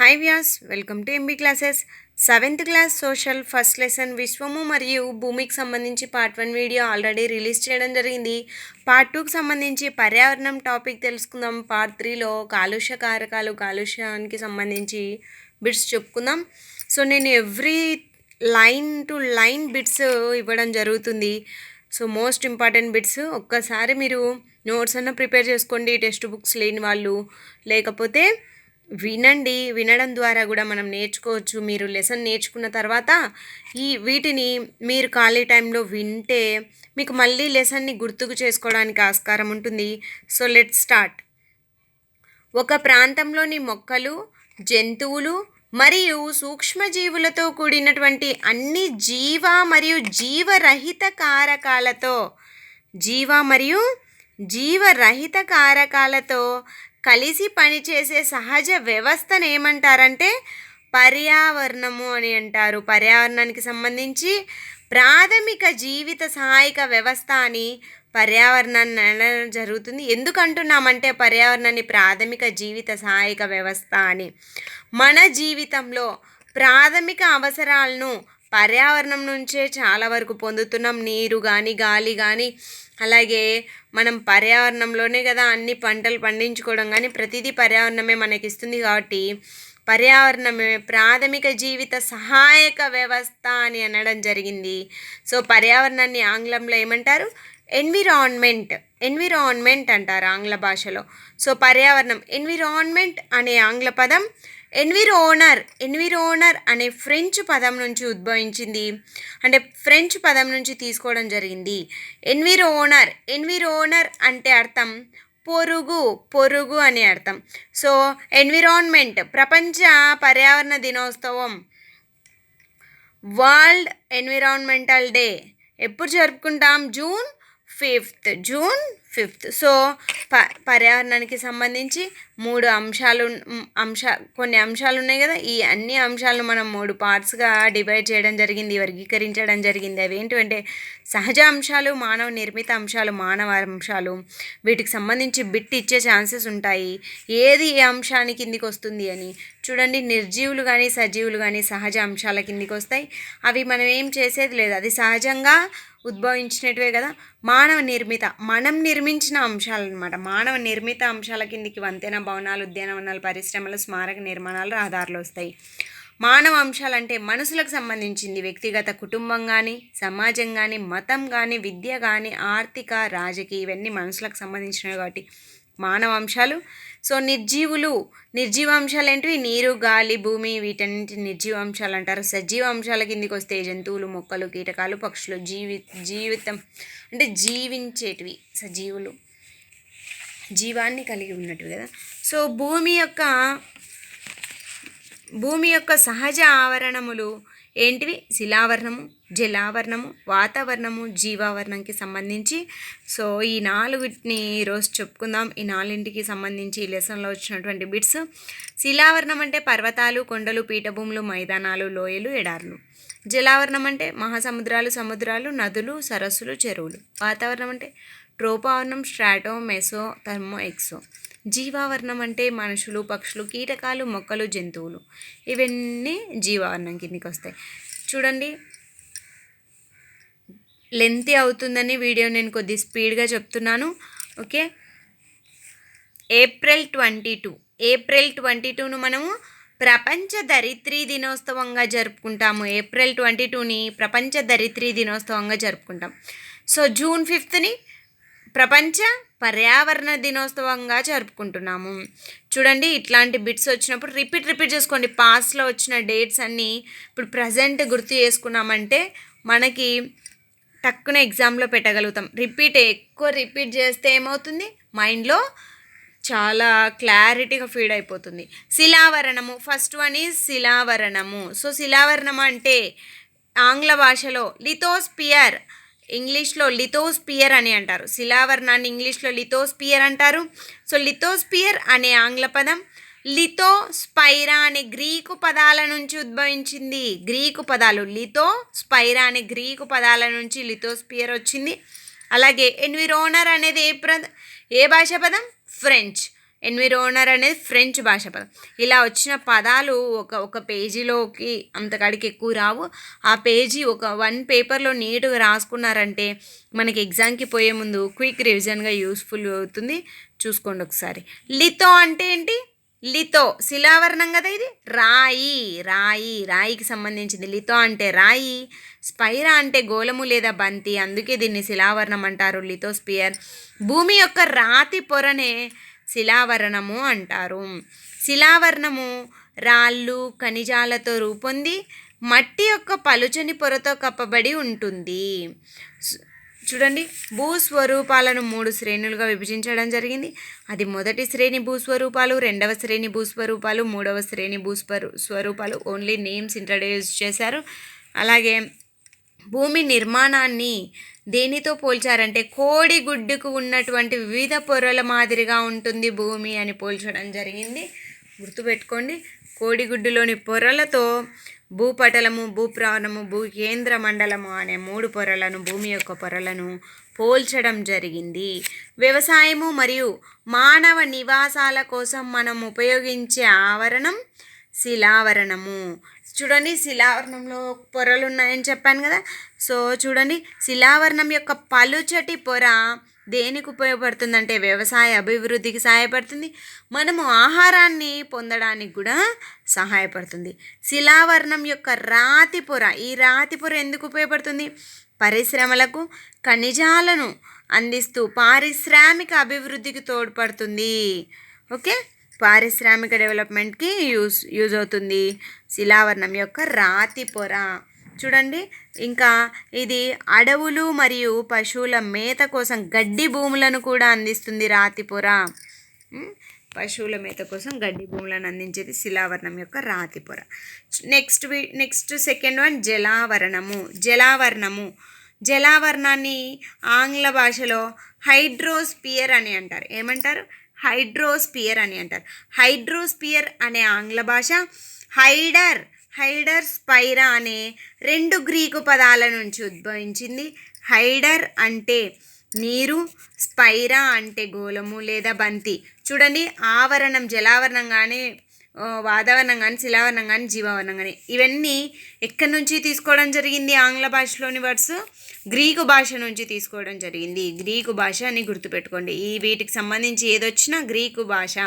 Hi Vyas welcome to MB classes seventh class social first lesson విశ్వము మరియు భూమికి సంబంధించి part one video already release చేయడం జరిగింది. పార్ట్ టూకి సంబంధించి పర్యావరణం టాపిక్ తెలుసుకుందాం. పార్ట్ త్రీలో కాలుష్య కారకాలు కాలుష్యానికి సంబంధించి బిట్స్ చెప్పుకుందాం. సో నేను every line to line bits ఇవ్వడం జరుగుతుంది. సో మోస్ట్ ఇంపార్టెంట్ బిట్స్ ఒక్కసారి మీరు నోట్స్ అన్న ప్రిపేర్ చేసుకోండి. టెక్స్ట్ బుక్స్ లేని వాళ్ళు. లేకపోతే వినండి వినడం ద్వారా కూడా మనం నేర్చుకోవచ్చు. మీరు లెసన్ నేర్చుకున్న తర్వాత ఈ వీటిని మీరు ఖాళీ టైంలో వింటే మీకు మళ్ళీ లెసన్ని గుర్తుకు చేసుకోవడానికి ఆస్కారం ఉంటుంది. So let start. ఒక ప్రాంతంలోని మొక్కలు జంతువులు మరియు సూక్ష్మజీవులతో కూడినటువంటి అన్ని జీవ మరియు జీవరహిత కారకాలతో జీవ మరియు జీవరహిత కారకాలతో కలిసి పనిచేసే సహజ వ్యవస్థను ఏమంటారంటే పర్యావరణము అని అంటారు. పర్యావరణానికి సంబంధించి ప్రాథమిక జీవిత సహాయక వ్యవస్థ అని పర్యావరణాన్ని అనడం జరుగుతుంది. ఎందుకంటున్నామంటే పర్యావరణాన్ని ప్రాథమిక జీవిత సహాయక వ్యవస్థ అని. మన జీవితంలో ప్రాథమిక అవసరాలను పర్యావరణం నుంచే చాలా వరకు పొందుతున్నాం. నీరు కానీ గాలి కానీ అలాగే మనం పర్యావరణంలోనే కదా అన్ని పంటలు పండించుకోవడం. కానీ ప్రతిదీ పర్యావరణమే మనకి ఇస్తుంది కాబట్టి పర్యావరణమే ప్రాథమిక జీవిత సహాయక వ్యవస్థ అని అనడం జరిగింది. సో పర్యావరణాన్ని ఆంగ్లంలో ఏమంటారు? ఎన్విరాన్మెంట్. ఎన్విరాన్మెంట్ అంటారు ఆంగ్ల భాషలో. సో పర్యావరణం. ఎన్విరాన్మెంట్ అనే ఆంగ్ల పదం ఎన్విరోనర్ ఎన్విరోనర్ అనే ఫ్రెంచ్ పదం నుంచి ఉద్భవించింది. అంటే ఫ్రెంచ్ పదం నుంచి తీసుకోవడం జరిగింది. ఎన్విరోనర్ ఎన్విరోనర్ అంటే అర్థం పొరుగు పొరుగు అనే అర్థం. సో ఎన్విరాన్మెంట్ ప్రపంచ పర్యావరణ దినోత్సవం. World environmental day. ఎప్పుడు జరుపుకుంటాం? June fifth. June fifth. So ప పర్యావరణానికి సంబంధించి మూడు అంశాలు అంశ కొన్ని అంశాలు ఉన్నాయి కదా ఈ అన్ని అంశాలను మనం మూడు పార్ట్స్గా డివైడ్ చేయడం జరిగింది వర్గీకరించడం జరిగింది. అవి ఏంటంటే సహజ అంశాలు మానవ నిర్మిత అంశాలు మానవ అంశాలు. వీటికి సంబంధించి బిట్ ఇచ్చే ఛాన్సెస్ ఉంటాయి. ఏది ఏ అంశానికి కిందికి వస్తుంది అని. చూడండి నిర్జీవులు కానీ సజీవులు కానీ సహజ అంశాల కిందికి వస్తాయి. అవి మనం ఏం చేసేది లేదు. అది సహజంగా ఉద్భవించినటివే కదా. మానవ నిర్మిత మనం నిర్మించిన అంశాలు అనమాట మానవ నిర్మిత అంశాల కిందికి వంతెన భవనాలు ఉద్యానవనాలు పరిశ్రమలు స్మారక నిర్మాణాలు రహదారులు వస్తాయి. మానవ అంశాలంటే మనసులకు సంబంధించింది వ్యక్తిగత కుటుంబం కానీ సమాజం కానీ మతం కానీ విద్య కానీ ఆర్థిక రాజకీయ ఇవన్నీ మనసులకు సంబంధించినవి కాబట్టి మానవ అంశాలు సో నిర్జీవులు నిర్జీవంశాలు ఏంటివి నీరు గాలి భూమి వీటన్నింటి నిర్జీవ అంశాలు అంటారు. సజీవ అంశాల కిందికి వస్తే జంతువులు మొక్కలు కీటకాలు పక్షులు జీవి జీవితం అంటే జీవించేటివి సజీవులు. జీవాన్ని కలిగి ఉన్నట్టు కదా. సో భూమి యొక్క భూమి యొక్క సహజ ఆవరణములు ఏంటివి? శిలావరణము జలావరణము వాతావరణము జీవావరణంకి సంబంధించి. సో ఈ నాలుగుటిని ఈరోజు చెప్పుకుందాం. ఈ నాలుగింటికి సంబంధించి ఈ లెసన్లో వచ్చినటువంటి బిట్స్. శిలావరణం అంటే పర్వతాలు కొండలు పీఠభూములు మైదానాలు లోయలు ఎడార్లు. జలావరణం అంటే మహాసముద్రాలు సముద్రాలు నదులు సరస్సులు చెరువులు. వాతావరణం అంటే ట్రోపావరణం స్ట్రాటో మెసో థర్మో ఎక్సో. జీవావరణం అంటే మనుషులు పక్షులు కీటకాలు మొక్కలు జంతువులు. ఇవన్నీ జీవావరణం కిందకి వస్తాయి చూడండి. లెంతీ అవుతుందని వీడియో నేను కొద్ది స్పీడ్గా చెప్తున్నాను. Okay? April twenty two. April twenty టూను మనము ప్రపంచ ధరిత్రి దినోత్సవంగా జరుపుకుంటాము. ఏప్రిల్ ట్వంటీ టూని ప్రపంచ ధరిత్రి దినోత్సవంగా జరుపుకుంటాం. సో జూన్ ఫిఫ్త్ని ప్రపంచ పర్యావరణ దినోత్సవంగా జరుపుకుంటున్నాము. చూడండి ఇట్లాంటి బిట్స్ వచ్చినప్పుడు రిపీట్ రిపీట్ చేసుకోండి. పాస్ట్లో వచ్చిన డేట్స్ అన్నీ ఇప్పుడు ప్రజెంట్ గుర్తు చేసుకున్నామంటే మనకి టక్కున ఎగ్జామ్లో పెట్టగలుగుతాం. రిపీట్ ఎక్కువ రిపీట్ చేస్తే ఏమవుతుంది? మైండ్లో చాలా క్లారిటీగా ఫీడ్ అయిపోతుంది. శిలావరణము. ఫస్ట్ వన్ ఈజ్ శిలావరణము. సో శిలావరణం అంటే ఆంగ్ల భాషలో లిథోస్పియర్ ఇంగ్లీష్లో లిథోస్పియర్ అని అంటారు. శిలావరణాన్ని ఇంగ్లీష్లో లిథోస్పియర్ అంటారు. సో లిథోస్పియర్ అనే ఆంగ్ల పదం లితో స్పైరా అనే గ్రీకు పదాల నుంచి ఉద్భవించింది. గ్రీకు పదాలు లితో స్పైరా అనే గ్రీకు పదాల నుంచి లిథోస్పియర్ వచ్చింది. అలాగే ఎన్విరోనర్ అనేది ఏ ప్ర ఏ భాష పదం? ఫ్రెంచ్. ఎన్విరోనర్ అనేది ఫ్రెంచ్ భాష పదం. ఇలా వచ్చిన పదాలు ఒక ఒక పేజీలోకి అంతకాడికి ఎక్కువ రావు. ఆ పేజీ ఒక వన్ పేపర్లో నీట్గా రాసుకున్నారంటే మనకి ఎగ్జామ్కి పోయే ముందు క్విక్ రివిజన్గా యూస్ఫుల్ అవుతుంది. చూసుకోండి ఒకసారి. లితో అంటే ఏంటి? లితో శిలావరణం కదా ఇది? రాయి రాయి రాయికి సంబంధించింది. లితో అంటే రాయి స్పైరా అంటే గోళము లేదా బంతి. అందుకే దీన్ని శిలావరణం అంటారు లితోస్పియర్. భూమి యొక్క రాతి పొరనే శిలావరణము అంటారు. శిలావరణము రాళ్ళు ఖనిజాలతో రూపొంది మట్టి యొక్క పలుచని పొరతో కప్పబడి ఉంటుంది. చూడండి భూస్వరూపాలను మూడు శ్రేణులుగా విభజించడం జరిగింది. అది మొదటి శ్రేణి భూస్వరూపాలు రెండవ శ్రేణి భూస్వరూపాలు మూడవ శ్రేణి భూస్వరూ స్వరూపాలు. ఓన్లీ నేమ్స్ ఇంట్రడ్యూస్ చేశారు. అలాగే భూమి నిర్మాణాన్ని దేనితో పోల్చారంటే కోడి గుడ్డుకు ఉన్నటువంటి వివిధ పొరల మాదిరిగా ఉంటుంది భూమి అని పోల్చడం జరిగింది. గుర్తుపెట్టుకోండి కోడిగుడ్డులోని పొరలతో భూపటలము భూప్రాణము భూ కేంద్ర మండలము అనే మూడు పొరలను భూమి యొక్క పొరలను పోల్చడం జరిగింది. వ్యవసాయము మరియు మానవ నివాసాల కోసం మనం ఉపయోగించే ఆవరణం శిలావరణము. చూడండి శిలావరణంలో పొరలు ఉన్నాయని చెప్పాను కదా. సో చూడండి శిలావరణం యొక్క పలుచటి పొర దేనికి ఉపయోగపడుతుందంటే వ్యవసాయ అభివృద్ధికి సహాయపడుతుంది. మనము ఆహారాన్ని పొందడానికి కూడా సహాయపడుతుంది. శిలావరణం యొక్క రాతి పొర ఈ రాతి పొర ఎందుకు ఉపయోగపడుతుంది? పరిశ్రమలకు ఖనిజాలను అందిస్తూ పారిశ్రామిక అభివృద్ధికి తోడ్పడుతుంది. ఓకే? పారిశ్రామిక డెవలప్మెంట్కి యూస్ యూజ్ అవుతుంది. శిలావరణం యొక్క రాతి పొర. చూడండి ఇంకా ఇది అడవులు మరియు పశువుల మేత కోసం గడ్డి భూములను కూడా అందిస్తుంది రాతి పొర. పశువుల మేత కోసం గడ్డి భూములను అందించేది శిలావరణం యొక్క రాతి పొర. నెక్స్ట్ నెక్స్ట్ సెకండ్ వన్ జలావరణము జలావరణము. జలావరణాన్ని ఆంగ్ల భాషలో హైడ్రోస్పియర్ అని అంటారు. ఏమంటారు? హైడ్రోస్పియర్ అని అంటారు. హైడ్రోస్పియర్ అనే ఆంగ్ల భాష హైడర్ హైడర్ స్పైరా అనే రెండు గ్రీకు పదాల నుంచి ఉద్భవించింది. హైడర్ అంటే నీరు స్పైరా అంటే గోళము లేదా బంతి. చూడండి ఆవరణం జలావరణం కానీ వాతావరణం కానీ శిలావరణం కానీ జీవావరణం కానీ ఇవన్నీ ఎక్కడి నుంచి తీసుకోవడం జరిగింది ఆంగ్ల భాషలోని వర్డ్స్? గ్రీకు భాష నుంచి తీసుకోవడం జరిగింది. గ్రీకు భాష అని గుర్తుపెట్టుకోండి. ఈ వీటికి సంబంధించి ఏదొచ్చినా గ్రీకు భాష.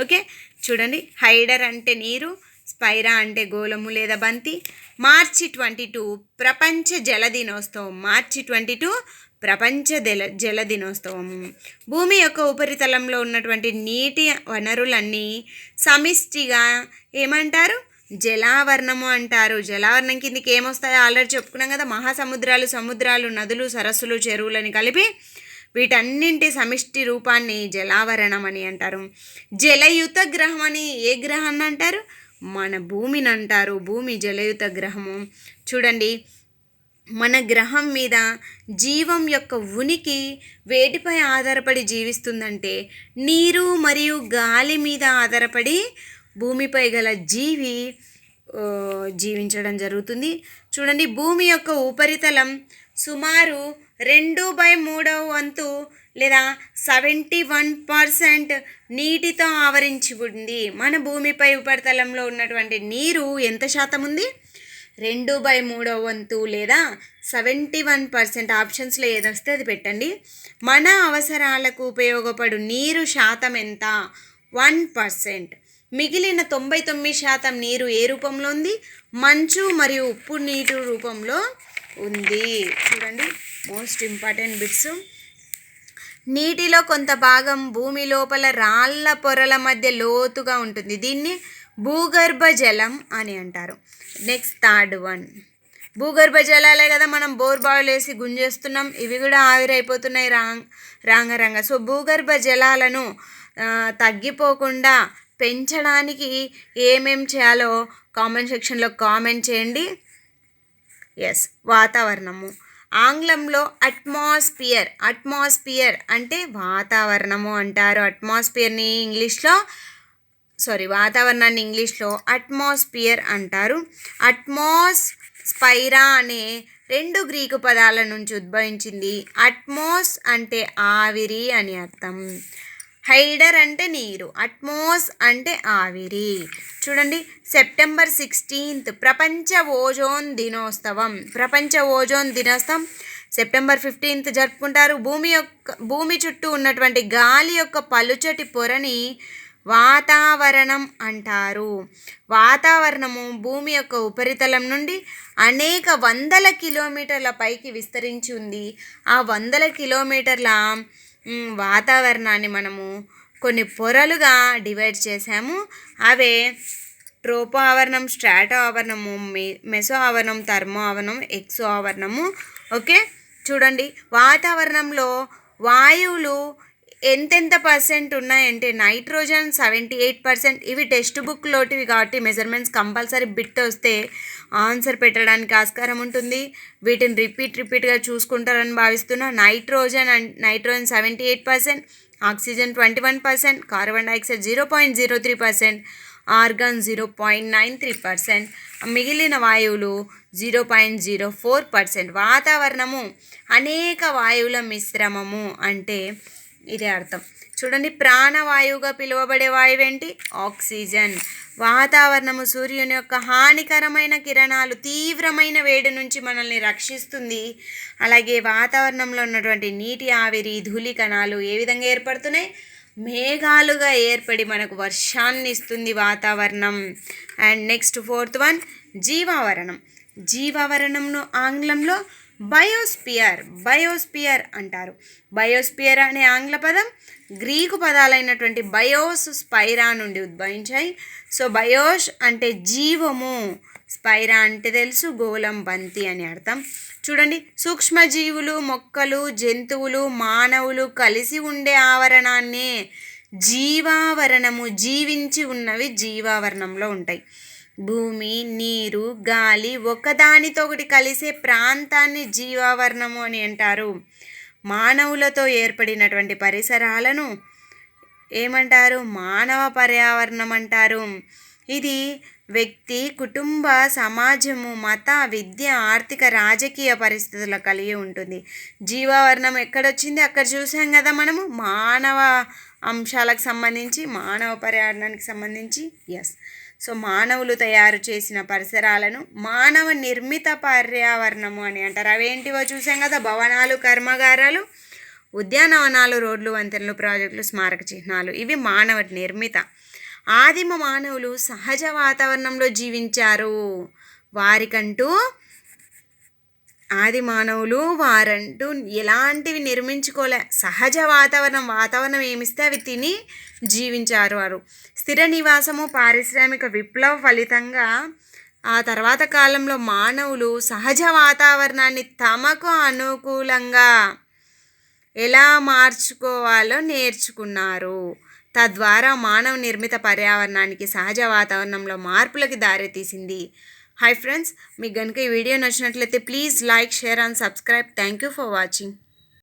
ఓకే? చూడండి. హైడర్ అంటే నీరు స్పైరా అంటే గోళము లేదా బంతి. మార్చి ట్వంటీ టూ ప్రపంచ జల దినోత్సవం. మార్చి ట్వంటీ టూ ప్రపంచ జల జల దినోత్సవం భూమి యొక్క ఉపరితలంలో ఉన్నటువంటి నీటి వనరులన్నీ సమిష్టిగా ఏమంటారు? జలావరణము అంటారు. జలావరణం కిందకి ఏమొస్తాయో ఆల్రెడీ చెప్పుకున్నాం కదా. మహాసముద్రాలు సముద్రాలు నదులు సరస్సులు చెరువులని కలిపి వీటన్నింటి సమిష్టి రూపాన్ని జలావరణం అని అంటారు. జలయుత గ్రహం అని ఏ గ్రహాన్ని అంటారు? మన భూమిని అంటారు. భూమి జలయుత గ్రహము. చూడండి మన గ్రహం మీద జీవం యొక్క ఉనికి వేటిపై ఆధారపడి జీవిస్తుందంటే నీరు మరియు గాలి మీద ఆధారపడి భూమిపై గల జీవి జీవించడం జరుగుతుంది. చూడండి భూమి యొక్క ఉపరితలం సుమారు రెండు బై మూడవ వంతు లేదా సెవెంటీ వన్ పర్సెంట్ నీటితో ఆవరించి ఉంది. మన భూమిపై ఉపరితలంలో ఉన్నటువంటి నీరు ఎంత శాతం ఉంది? రెండు బై మూడో వంతు లేదా సెవెంటీ వన్ పర్సెంట్ ఆప్షన్స్లో ఏదొస్తే అది పెట్టండి. మన అవసరాలకు ఉపయోగపడు నీరు శాతం ఎంత? One percent. మిగిలిన తొంభై తొమ్మిది శాతం నీరు ఏ రూపంలో ఉంది? మంచు మరియు ఉప్పు నీటి రూపంలో ఉంది. చూడండి మోస్ట్ ఇంపార్టెంట్ బిట్స్ నీటిలో కొంత భాగం భూమి లోపల రాళ్ళ పొరల మధ్య లోతుగా ఉంటుంది. దీన్ని భూగర్భ జలం అని అంటారు. నెక్స్ట్ థర్డ్ వన్ భూగర్భ జలాలే కదా మనం బోర్ బావులు వేసి గుంజేస్తున్నాం. ఇవి కూడా ఆవిరైపోతున్నాయి రాంగ్ రాంగరంగ. సో భూగర్భ జలాలను తగ్గిపోకుండా పెంచడానికి ఏమేం చేయాలో కామెంట్ సెక్షన్లో కామెంట్ చేయండి. ఎస్ వాతావరణము. ఆంగ్లంలో అట్మాస్ఫియర్ అట్మాస్ఫియర్ అంటే వాతావరణము అంటారు. అట్మాస్ఫియర్ని ఇంగ్లీష్లో సారీ వాతావరణాన్ని ఇంగ్లీష్లో అట్మాస్ఫియర్ అంటారు. అట్మాస్ స్పైరా అనే రెండు గ్రీకు పదాల నుంచి ఉద్భవించింది. అట్మాస్ అంటే ఆవిరి అని అర్థం. హైడర్ అంటే నీరు అట్మోస్ అంటే ఆవిరి. చూడండి సెప్టెంబర్ సిక్స్టీన్త్ ప్రపంచ ఓజోన్ దినోత్సవం. ప్రపంచ ఓజోన్ దినోత్సవం సెప్టెంబర్ ఫిఫ్టీన్త్ జరుపుకుంటారు. భూమి యొక్క భూమి చుట్టూ ఉన్నటువంటి గాలి యొక్క పలుచటి పొరని వాతావరణం అంటారు. వాతావరణము భూమి యొక్క ఉపరితలం నుండి అనేక వందల కిలోమీటర్ల పైకి విస్తరించి ఉంది. ఆ వందల కిలోమీటర్ల వాతావరణాన్ని మనము కొన్ని పొరలుగా డివైడ్ చేసాము అవే ట్రోపో ఆవరణం స్ట్రాటో ఆవరణము మెసో ఆవరణం థర్మో ఆవరణం ఎక్సో ఆవరణము. ఓకే? చూడండి వాతావరణంలో వాయువులు ఎంతెంత పర్సెంట్ ఉన్నాయంటే నైట్రోజన్ సెవెంటీ ఎయిట్ పర్సెంట్ ఇవి టెక్స్ట్ బుక్లోటివి కాబట్టి మెజర్మెంట్స్ కంపల్సరీ బిట్ వస్తే ఆన్సర్ పెట్టడానికి ఆస్కారం ఉంటుంది. వీటిని రిపీట్ రిపీట్గా చూసుకుంటారని భావిస్తున్నా. Nitrogen and nitrogen seventy eight percent oxygen twenty one percent carbon dioxide zero point zero three percent argon zero point nine three percent మిగిలిన వాయువులు zero point zero four percent. వాతావరణము అనేక వాయువుల మిశ్రమము అంటే ఇదే అర్థం. చూడండి ప్రాణవాయువుగా పిలువబడే వాయువు ఏంటి ఆక్సిజన్. వాతావరణము సూర్యుని యొక్క హానికరమైన కిరణాలు తీవ్రమైన వేడి నుంచి మనల్ని రక్షిస్తుంది. అలాగే వాతావరణంలో ఉన్నటువంటి నీటి ఆవిరి ధూళి కణాలు ఏ విధంగా ఏర్పడుతున్నాయి? మేఘాలుగా ఏర్పడి మనకు వర్షాన్ని ఇస్తుంది వాతావరణం. అండ్ నెక్స్ట్ ఫోర్త్ వన్ జీవావరణం. జీవావరణంను ఆంగ్లంలో బయోస్పియర్ బయోస్పియర్ అంటారు. బయోస్పియర్ అనే ఆంగ్ల పదం గ్రీకు పదాలైనటువంటి బయోస్ స్పైరా నుండి ఉద్భవించాయి. సో బయోష్ అంటే జీవము. స్పైరా అంటే తెలుసు గోళం బంతి అని అర్థం. చూడండి సూక్ష్మజీవులు మొక్కలు జంతువులు మానవులు కలిసి ఉండే ఆవరణాన్నే జీవావరణము జీవించి ఉన్నవి జీవావరణంలో ఉంటాయి. భూమి నీరు గాలి ఒకదానితో ఒకటి కలిసే ప్రాంతాన్ని జీవావరణము అని అంటారు. మానవులతో ఏర్పడినటువంటి పరిసరాలను ఏమంటారు? మానవ పర్యావరణం అంటారు. ఇది వ్యక్తి కుటుంబ సమాజము మత విద్య ఆర్థిక రాజకీయ పరిస్థితుల కలిగి ఉంటుంది. జీవావరణం ఎక్కడొచ్చింది? అక్కడ చూసాం కదా మనము. మానవ అంశాలకు సంబంధించి మానవ పర్యావరణానికి సంబంధించి. ఎస్ సో మానవులు తయారు చేసిన పరిసరాలను మానవ నిర్మిత పర్యావరణము అని అంటారు. అవేంటివో చూసాం కదా భవనాలు కర్మాగారాలు ఉద్యానవనాలు రోడ్లు వంతెనలు ప్రాజెక్టులు స్మారక చిహ్నాలు ఇవి మానవ నిర్మిత. ఆదిమ మానవులు సహజ వాతావరణంలో జీవించారు. వారికంటూ ఆది మానవులు వారంటూ ఎలాంటివి నిర్మించుకోలే. సహజ వాతావరణం వాతావరణం ఏమిస్తే అవి తిని జీవించారు వారు. స్థిర నివాసము పారిశ్రామిక విప్లవ ఫలితంగా ఆ తర్వాత కాలంలో మానవులు సహజ వాతావరణాన్ని తమకు అనుకూలంగా ఎలా మార్చుకోవాలో నేర్చుకున్నారు. తద్వారా మానవ నిర్మిత పర్యావరణానికి సహజ వాతావరణంలో మార్పులకి దారితీసింది హాయ్ ఫ్రెండ్స్ మీకు కనుక ఈ వీడియో నచ్చినట్లయితే please like share and subscribe thank you for watching